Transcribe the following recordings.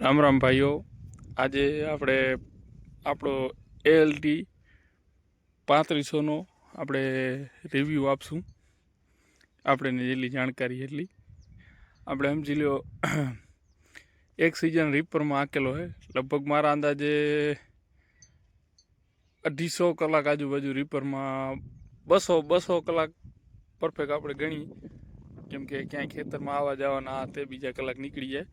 રામ રામ ભાઈઓ. આજે આપણે આપણો એલટી પાંત્રીસોનો આપણે રિવ્યૂ આપશું. આપણે જેટલી જાણકારી એટલી. આપણે સમજી લ્યો, એક સિઝન રીપરમાં આકેલો છે લગભગ મારા અંદાજે અઢીસો કલાક આજુબાજુ રીપરમાં બસો બસો કલાક પરફેક્ટ આપણે ગણી. કેમ કે ક્યાંય ખેતરમાં આવવા જવાના, તે બીજા કલાક નીકળી જાય.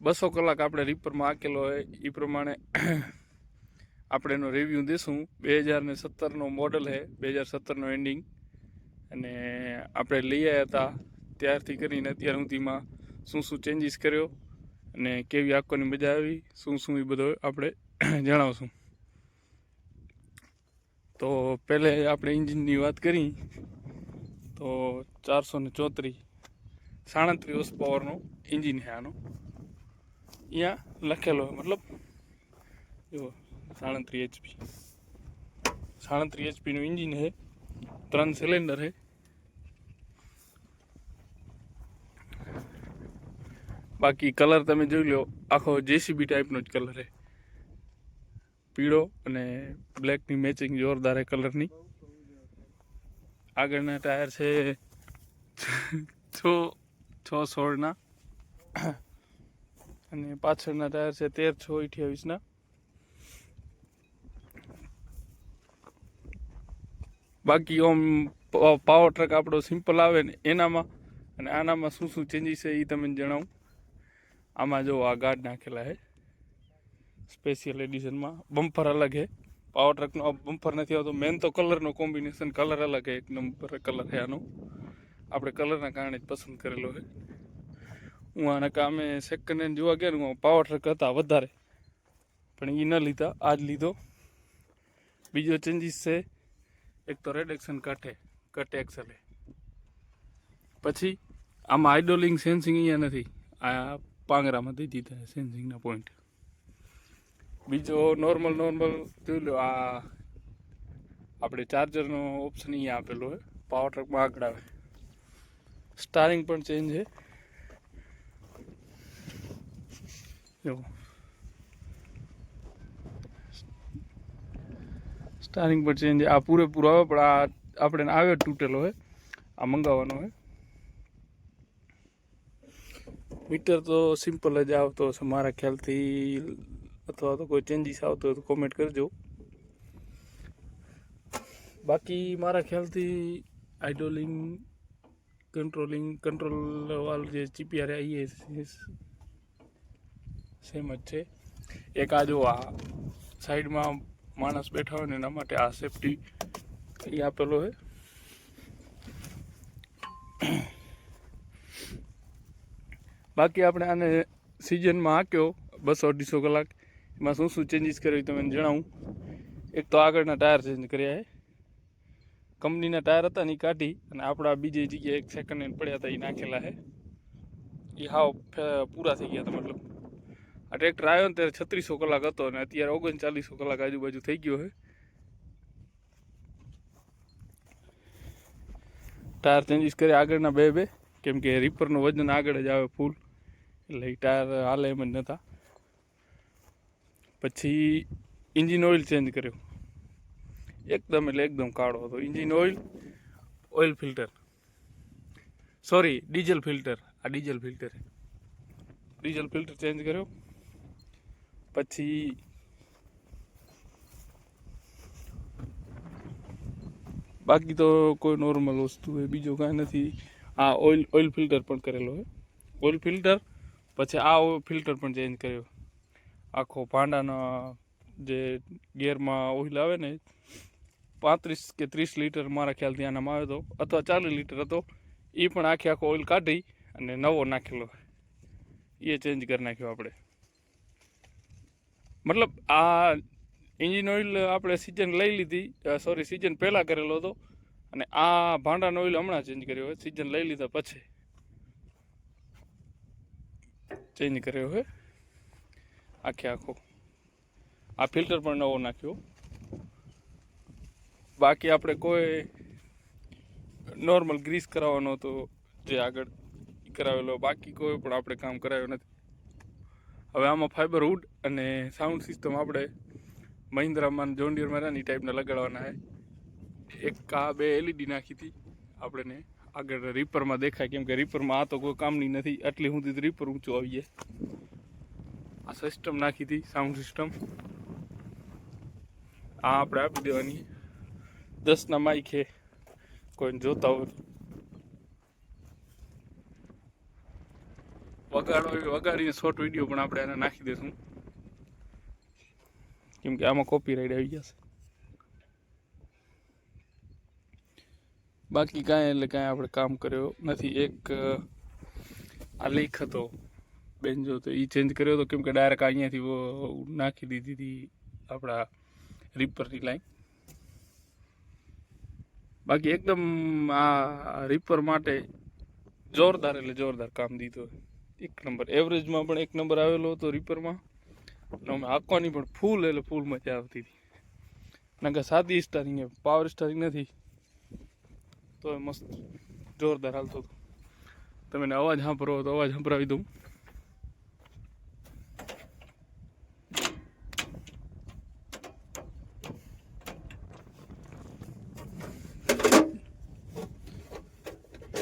બસો કલાક આપણે રીપરમાં આકેલો હોય એ પ્રમાણે આપણે એનો રિવ્યૂ દઈશું બે હજારને સત્તરનો મોડલ છે, બે હજાર સત્તરનો એન્ડિંગ અને આપણે લઈ આવ્યા હતા. ત્યારથી કરીને અત્યાર સુધીમાં શું શું ચેન્જીસ કર્યો અને કેવી આંખોની મજા આવી, શું શું એ બધો આપણે જણાવશું. તો પહેલે આપણે એન્જિનની વાત કરી. તો ચારસો ને ચોત્રીસ, સાડત્રીસ પાવરનો એન્જિન છે આનો. અહીંયા લખેલો મતલબ જુઓ, સાડત્રીસ એચપી સાડત્રીસ એચપીનું એન્જિન છે, ત્રણ સિલિન્ડર છે. બાકી કલર તમે જોઈ લો, આખો જેસીબી ટાઈપનો જ કલર છે. પીળો અને બ્લેકની મેચિંગ જોરદાર કલરની આગળના ટાયર છે છ છ સોળના. અને પાછળના ટાયર છે તેર છ અઠ્યાવીસના. બાકી ઓમ પાવર ટ્રક આપણો સિમ્પલ આવે ને એનામાં, અને આનામાં શું શું ચેન્જીસ છે એ તમને જણાવું. આમાં જો આ ગાર્ડ નાખેલા છે. સ્પેશિયલ એડિશનમાં બમ્પર અલગ છે. પાવર ટ્રકનો બમ્પર નથી આવતો. મેન તો કલરનો કોમ્બિનેશન કલર અલગ છે. એક નંબર કલર છે આનો. આપણે કલરના કારણે જ પસંદ કરેલો છે. હું આના કામે સેકન્ડ હેન્ડ જોવા ગયા ને પાવર ટ્રક હતા વધારે. પણ એ ન લીધા આ જ લીધો. બીજો ચેન્જીસ છે, એક તો રેડ એક્શન કટે કટ એક્સલે પછી આમાં આઇડોલિંગ સેન્સિંગ અહીંયા નથી. આ પાંગરામાં દઈ દીધા સેન્સિંગના પોઈન્ટ બીજો નોર્મલ નોર્મલ જોઈ લો, આ આપણે ચાર્જરનો ઓપ્શન અહીંયા આપેલો હોય પાવર ટ્રકમાં આગળ આવે. સ્ટારિંગ પણ ચેન્જ છે. એવું સ્ટારિંગ પર ચેન્જ આ પૂરેપૂરો આવે, પણ આ આપણે આવ્યો તૂટેલો હોય આ મંગાવવાનો હોય મીટર તો સિમ્પલ જ આવતો હશે મારા ખ્યાલથી. અથવા તો કોઈ ચેન્જીસ આવતો હોય તો કોમેન્ટ કરજો. બાકી મારા ખ્યાલથી આઇડોલિંગ કંટ્રોલિંગ કંટ્રોલ વાળું જે ચીપિયારે આવીએ સેમ જ છે. એક આ જો આ સાઈડમાં માણસ બેઠા હોય ને એના માટે આ સેફટી એ આપેલો છે. બાકી આપણે આને સિઝનમાં હાંક્યો બસો અઢીસો કલાક. એમાં શું શું ચેન્જીસ કર્યું તમે જણાવું. એક તો આગળના ટાયર ચેન્જ કર્યા છે. કંપનીના ટાયર હતા ને કાઢી અને આપણા બીજી જગ્યાએ એક સેકન્ડ હેન્ડ પડ્યા હતા એ નાખેલા છે. એ હાવ પૂરા થઈ ગયા હતા મતલબ. આ ટ્રેક્ટર આવ્યો ને ત્યારે છત્રીસો કલાક હતો અને અત્યારે ઓગણચાલીસો કલાક આજુબાજુ થઈ ગયો છે. ટાયર ચેન્જીસ કરી આગળના બે બે, કેમ કે રીપરનું વજન આગળ જ આવે ફૂલ એટલે એ ટાયર હાલે એમ જ નહોતા પછી ઇન્જિન ઓઇલ ચેન્જ કર્યું. એકદમ એટલે એકદમ કાળો હતો. Engine oil oil filter sorry diesel filter આ diesel filter diesel filter change કર્યો. પછી બાકી તો કોઈ નોર્મલ વસ્તુ હોય, બીજું કાંઈ નથી. આ ઓઇલ ઓઇલ ફિલ્ટર પણ કરેલો હોય. ઓઇલ ફિલ્ટર પછી આ ફિલ્ટર પણ ચેન્જ કર્યો. આખો ભાંડાનો જે ગેરમાં ઓઇલ આવે ને, પાંત્રીસ કે ત્રીસ લીટર મારા ખ્યાલથી આનામાં આવ્યો હતો, અથવા ચાલીસ લીટર હતો એ પણ આખે આખો ઓઇલ કાઢી અને નવો નાખેલો. એ ચેન્જ કરી નાખ્યો આપણે. મતલબ આ ઇન્જિન ઓઇલ આપણે સિઝન લઈ લીધી. સોરી સિઝન પહેલાં કરેલો હતો. અને આ ભાંડાનો ઓઇલ હમણાં ચેન્જ કર્યો હોય. સિઝન લઈ લીધા પછી ચેન્જ કર્યો હોય. આખે આખો. આ ફિલ્ટર પણ નવો નાખ્યો. બાકી આપણે કોઈ નોર્મલ ગ્રીસ કરાવવાનો હતો જે આગળ કરાવેલો. બાકી કોઈ પણ આપણે કામ કરાવ્યું નથી. હવે આમાં ફાઈબર વુડ અને સાઉન્ડ સિસ્ટમ આપણે મહિન્દ્રામાં જોન્ડિયરમાં મેરાની ટાઈપના લગાડવાના છે. એક આ બે એલઈડી નાખી હતી. આપણે આગળ રીપરમાં દેખાય, કેમ કે રીપરમાં આ તો કોઈ કામની નથી. આટલી સુધી રીપર ઊંચું આવી આ સિસ્ટમ નાખી હતી સાઉન્ડ સિસ્ટમ આ આપણે આપી દેવાની. દસના માઇક છે. કોઈને જોતા હોય વગાડો વગાડીને શોર્ટ વીડિયો પણ આપણે એને નાખી દઈશું કેમ કે આમાં કોપીરાઇટ આવી જશે. બાકી કાંઈ એટલે કાંઈ આપણે કામ કર્યો નથી. એક આ લેખ હતો. બેન્જો તો એ ચેન્જ કર્યો હતો. કેમ કે ડાયરેક્ટ અહીંયાથી નાખી દીધી હતી આપણા રીપરની લાઈન બાકી એકદમ આ રીપર માટે જોરદાર એટલે જોરદાર કામ દીધું. એક નંબર. એવરેજમાં પણ એક નંબર આવેલો હતો રીપરમાં અને અમે હાંકવાની પણ ફૂલ એટલે ફૂલ મજા આવતી હતી. નકર સાદી સ્ટારિંગ પાવર સ્ટારિંગ નથી. તો મસ્ત જોરદાર હાલતો હતો. તમે અવાજ સાંભળો તો અવાજ સાંભળાવી દઉં.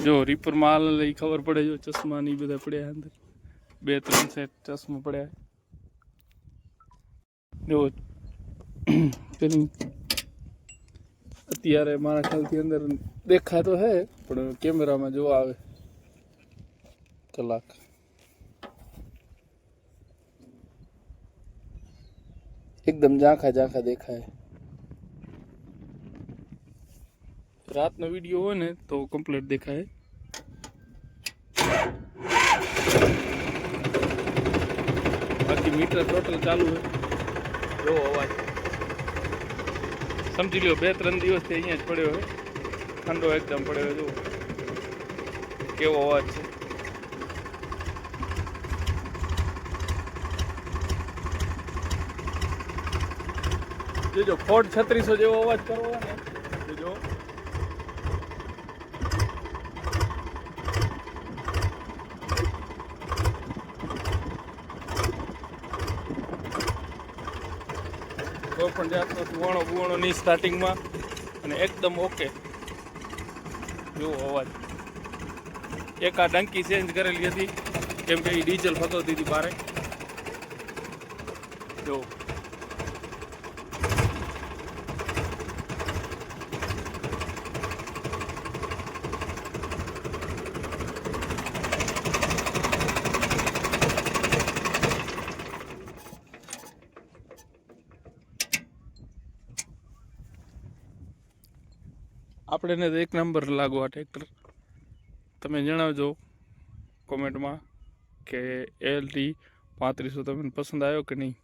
જો રીપર માલ એ ખબર પડે જો ચશ્મા ની બધા પડ્યા અંદર. બે, ત્રણ સેટ ચશ્મા પડ્યા જો, પેલી અત્યારે મારા ખ્યાલથી અંદર દેખાતો હે પણ કેમેરામાં જોવા આવે. કલાક. એકદમ ઝાંખા ઝાંખા દેખાય. રાતનો વીડિયો હોય ને તો કમ્પ્લીટ દેખાય. બાકી મીટર ટોટલ ચાલુ છે. જો અવાજ. સમજી લ્યો બે ત્રણ દિવસથી અહીંયા જ પડ્યો હોય ઠંડો એકદમ પડ્યો જો કેવો અવાજ છે. જોજો ફોર્ડ છત્રીસો જેવો અવાજ કરવો ને જોજો કોઈ પણ જાતનો સુવાણો બુવાણો નહીં સ્ટાર્ટિંગમાં અને એકદમ ઓકે જુઓ અવાજ. એક આ ડંકી ચેન્જ કરેલી હતી. કેમ કે એ ડીઝલ ફતો દીધી બારે જો આપણે એને એક નંબર લાગો આ ટ્રેક્ટર તમે જણાવજો કોમેન્ટમાં કે એલ ટી પાંત્રીસો તમને પસંદ આવ્યો કે નહીં?